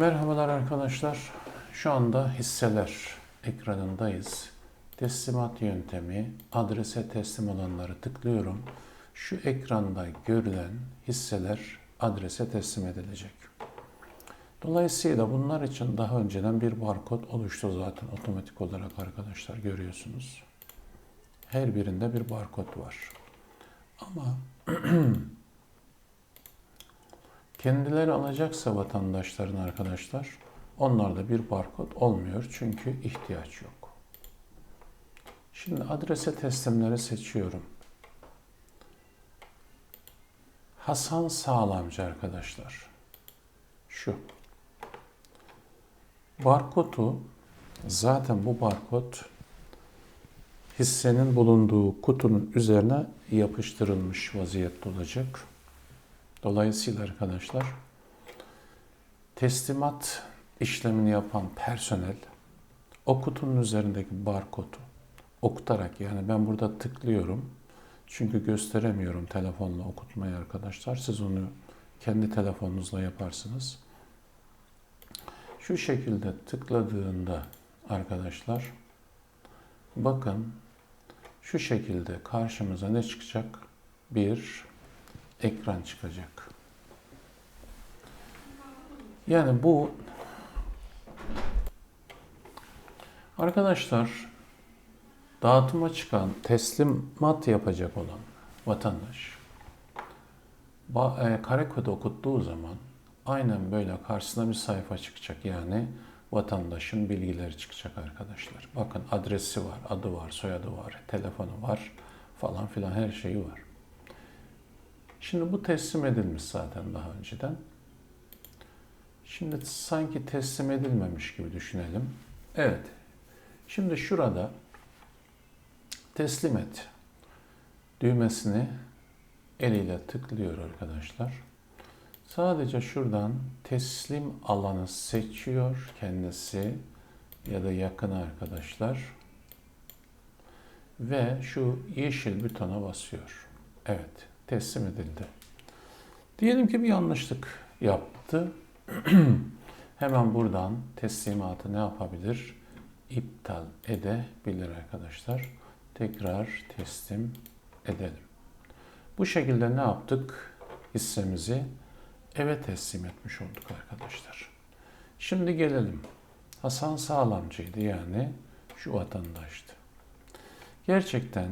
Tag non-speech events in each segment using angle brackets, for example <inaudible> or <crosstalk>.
Merhabalar arkadaşlar. Şu anda hisseler ekranındayız. Teslimat yöntemi, adrese teslim olanları tıklıyorum. Şu ekranda görülen hisseler adrese teslim edilecek. Dolayısıyla bunlar için daha önceden bir barkod oluştu zaten otomatik olarak arkadaşlar görüyorsunuz. Her birinde bir barkod var. Ama <clears throat> kendileri alacaksa vatandaşların arkadaşlar onlarda bir barkod olmuyor çünkü ihtiyaç yok. Şimdi adrese teslimleri seçiyorum. Hasan Sağlamcı arkadaşlar. Şu. Barkodu zaten bu barkod hissenin bulunduğu kutunun üzerine yapıştırılmış vaziyette olacak. Dolayısıyla arkadaşlar teslimat işlemini yapan personel o kutunun üzerindeki barkodu okutarak yani ben burada tıklıyorum. Çünkü gösteremiyorum telefonla okutmayı arkadaşlar. Siz onu kendi telefonunuzla yaparsınız. Şu şekilde tıkladığında arkadaşlar bakın şu şekilde karşımıza ne çıkacak? Bir ekran çıkacak. Yani bu arkadaşlar dağıtıma çıkan teslimat yapacak olan vatandaş e, kare kodu okuttuğu zaman aynen böyle karşısına bir sayfa çıkacak. Yani vatandaşın bilgileri çıkacak arkadaşlar. Bakın adresi var, adı var, soyadı var, telefonu var falan filan her şeyi var. Şimdi bu teslim edilmiş zaten daha önceden. Şimdi sanki teslim edilmemiş gibi düşünelim. Evet. Şimdi şurada teslim et düğmesini eliyle tıklıyor arkadaşlar. Sadece şuradan teslim alanı seçiyor kendisi ya da yakın arkadaşlar. Ve şu yeşil butona basıyor. Evet, teslim edildi. Diyelim ki bir yanlışlık yaptı. <clears throat> Hemen buradan teslimatı ne yapabilir? İptal edebilir arkadaşlar. Tekrar teslim edelim. Bu şekilde ne yaptık? Hissemizi eve teslim etmiş olduk arkadaşlar. Şimdi gelelim. Hasan Sağlamcıydı yani şu vatandaştı. Gerçekten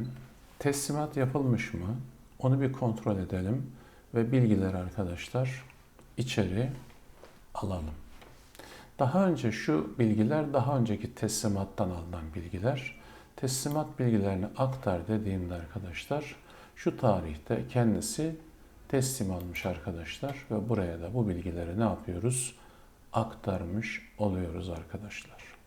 teslimat yapılmış mı? Onu bir kontrol edelim ve bilgiler arkadaşlar içeri alalım. Daha önce şu bilgiler daha önceki teslimattan alınan bilgiler. Teslimat bilgilerini aktar dediğimde arkadaşlar şu tarihte kendisi teslim almış arkadaşlar ve buraya da bu bilgileri ne yapıyoruz? Aktarmış oluyoruz arkadaşlar.